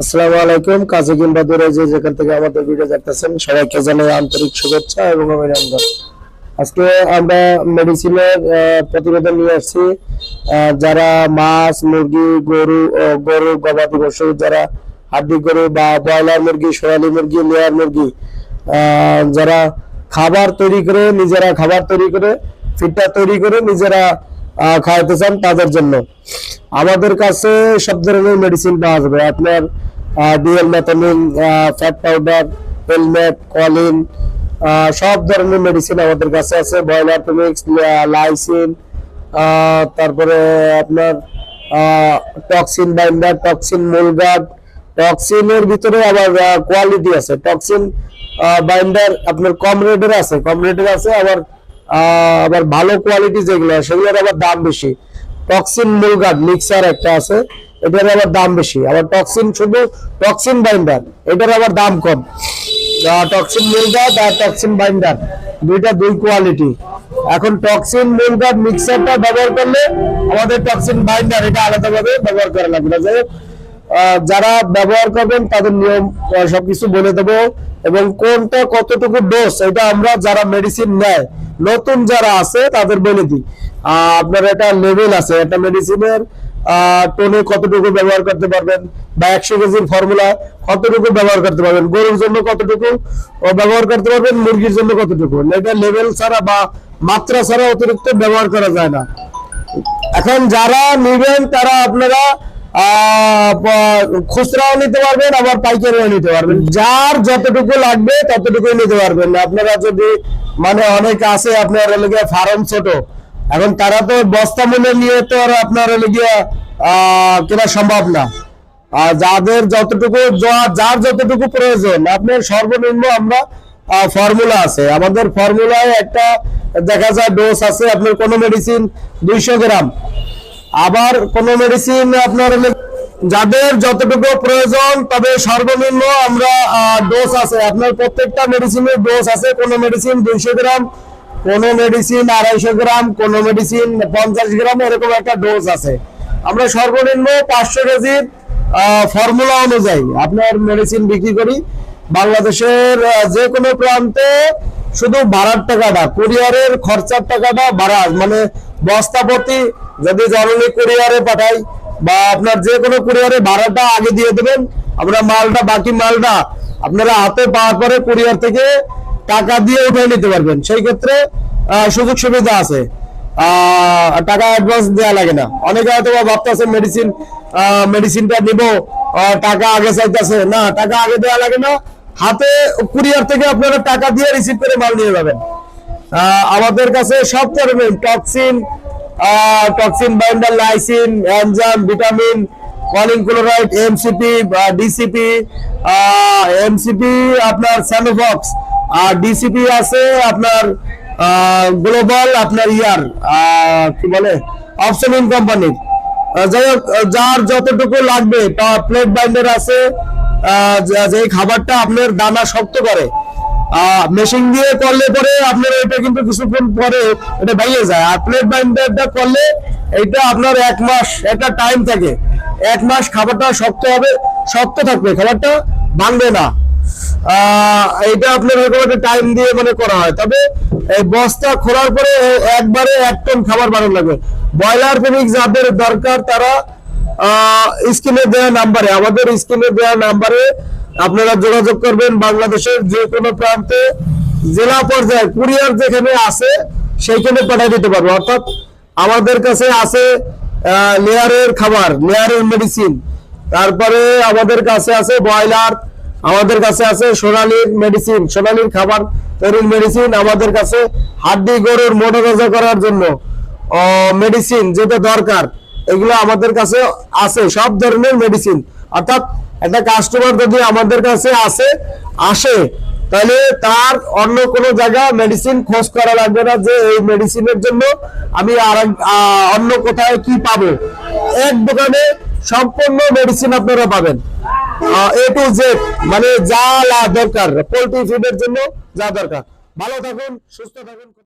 আসসালামু আলাইকুম, কাজী কিংবা দূরে যে যেখান থেকে আমাদের ভিডিও দেখতেছেন, সবাইকে জানাই আন্তরিক শুভেচ্ছা এবং অভিনন্দন। আজকে আমরা মেডিসিনের প্রতিবেদন নিয়ে আসছি। যারা মাছ, মুরগি, গরু গরু, গবাদি পশু, যারা হাড্ডি গরু বা ব্রয়লার মুরগি সোনালী মুরগি, লেয়ার মুরগি যারা খাবার তৈরি করে, নিজেরা খাবার তৈরি করে, ফিডটা তৈরি করে, নিজেরা খাওয়াতে চান তাদের জন্য। আমাদের কাছে সব ধরনের মেডিসিন পাওয়া যাবে। আপনার DL methionine fat powder helmet choline সব ধরনের মেডিসিন আমাদের কাছে আছে। বয়লার প্রমিক্স লাইসিন তারপরে আপনার টক্সিন বাইন্ডার টক্সিন মুলগার্ড টক্সিনের ভিতরে আবার কোয়ালিটি আছে। টক্সিন বাইন্ডার আপনার কম রেটের আছে। কম রেটের আছে, আবার আবার ভালো কোয়ালিটি যেগুলো সেগুলোর আবার দাম বেশি। টক্সিন মুলগার্ড মিক্সার একটা আছে, এটার আবার দাম বেশি। আবার টক্সিন শুধু টক্সিন বাইন্ডার এটার আবার দাম কম। টক্সিন মুলগার্ড আর টক্সিন বাইন্ডার দুইটা দুই কোয়ালিটি এখন টক্সিন মুলগার্ড মিক্সারটা ব্যবহার করলে আমাদের টক্সিন বাইন্ডার এটা আলাদাভাবে ব্যবহার করা লাগবে যাই যারা ব্যবহার করবেন, তাদের নিয়ম সবকিছু বলে দেবো। এবং কোনটা কতটুকু ডোজ এটা আমরা যারা মেডিসিন নেয় নতুন যারা আছে, তাদের বলে দিই। আপনার একটা লেভেল আছে, একটা মেডিসিনের টোনে কতটুকু ব্যবহার করতে পারবেন বা একশো কেজির ফর্মুলা কতটুকু ব্যবহার করতে পারবেন, গরুর জন্য কতটুকু ব্যবহার করতে পারবেন, মুরগির জন্য কতটুকু। এটা লেভেল ছাড়া বা মাত্রা ছাড়া অতিরিক্ত ব্যবহার করা যায় না। এখন যারা নিবেন, তারা আপনারা খুচরাও নিতে পারবেন, আবার পাইকারিও নিতে পারবেন। যার যতটুকু লাগবে ততটুকুই নিতে পারবেন। আপনারা যদি মানে অনেক আছে আপনার লেগে ফার্ম ছোট, এখন তারা তো বস্তা মূল্যে নিয়ে তো আর আপনার লেগে কেনা সম্ভব না। আর যাদের যতটুকু যার যতটুকু প্রয়োজন, আপনার সর্বনিম্ন আমরা ফর্মুলা আছে। আমাদের ফর্মুলায় একটা দেখা যায় ডোজ আছে, আপনার কোনো মেডিসিন দুইশো গ্রাম। আবার কোন মেডিসিন আপনার যাদের যতটুকু প্রয়োজন, তবে সর্বনিম্ন আমরা ডোজ আছে। আপনার প্রত্যেকটা মেডিসিনের ডোজ আছে। কোন মেডিসিন দুইশো গ্রাম, কোন মেডিসিন আড়াইশো গ্রাম, কোন মেডিসিন পঞ্চাশ গ্রাম, এরকম একটা ডোজ আছে। আমরা সর্বনিম্ন পাঁচশো কেজির ফর্মুলা অনুযায়ী আপনার মেডিসিন বিক্রি করি। বাংলাদেশের যে কোনো প্রান্তে শুধু ভাড়ার টাকাটা, কুরিয়ারের খরচার টাকাটা ভাড়া মানে বস্তা প্রতি যদি জরুরি কুরিয়ারে পাঠাই বা আপনার যে কোনো কুরিয়ারে ভাড়াটা আগে দিয়ে দেবেন আমরা মালটা, বাকি মালটা আপনারা হাতে পাওয়ার পরে কুরিয়ার থেকে টাকা দিয়ে উঠে নিতে পারবেন। সেই ক্ষেত্রে সুযোগ সুবিধা আছে। টাকা অ্যাডভান্স দেওয়া লাগে না। অনেকে হয়তো ভাবতেছে মেডিসিন মেডিসিনটা নিব টাকা আগে চাইতেছে। না, টাকা আগে দেওয়া লাগে না। হাতে কুরিয়ার থেকে আপনারা টাকা দিয়ে রিসিভ করে মাল নিয়ে যাবেন। আমাদের কাছে সব ধরনের toxin toxin binder, lysine enzyme vitamin choline chloride, MCP DCP MCP আপনার স্যানোফক্স, আর ডিসিপি আছে আপনার গ্লোবাল আপনার ইয়ার কি বলে, অপশনিং কোম্পানির যাই হোক, যার যতটুকু লাগবে তা প্লেট বাইন্ডার আছে যে খাবারটা আপনার দানা শক্ত করে। মেশিন দিয়ে করলে পরে আপনার এটা কিন্তু কিছুক্ষণ পরে এটা ভেঙে যায়। আর প্লেট বাইন্ডারটা করলে এটা আপনার এক মাস, একটা টাইম থাকে। এক মাস খাবারটা শক্ত হবে, শক্ত থাকবে, খাবারটা ভাঙবে না। এটা আপনার এরকম একটা টাইম দিয়ে মানে করা হয়। তবে এই বস্তা খোলার পরে একবারে এক টন খাবার বানানো লাগবে। ব্রয়লার প্রেমিক যাদের দরকার তারা স্ক্রিনে দেওয়া নাম্বারে আমাদের স্ক্রিনে দেওয়া নাম্বারে আপনারা যোগাযোগ করবেন বাংলাদেশের যে কোনো প্রান্তে, জেলা পর্যায়ে, কুরিয়ার যেখানে আছে, সেইখানে পাঠিয়ে দিতে পারব। অর্থাৎ আমাদের কাছে আছে লেয়ারের খাবার লেয়ারের মেডিসিন তারপরে আমাদের কাছে আছে ব্রয়লার, আমাদের কাছে আছে সোনালির মেডিসিন সোনালির খাবার তৈরির মেডিসিন আমাদের কাছে হাড্ডি, গরুর মোটা তাজা করার জন্য মেডিসিন যেটা দরকার, এগুলো আমাদের কাছে আছে, সব ধরনের মেডিসিন অর্থাৎ একটা কাস্টমার যদি আমাদের কাছে আসে আসে, তাহলে তার অন্য কোনো জায়গা মেডিসিন খোঁজ করা লাগবে না যে এই মেডিসিনের জন্য আমি আর অন্য কোথায় কি পাবো। এক দোকানে সম্পূর্ণ মেডিসিন আপনারা পাবেন। এ টু জেড মানে যা দরকার, পোলট্রি ফিডের জন্য যা দরকার। ভালো থাকুন, সুস্থ থাকুন।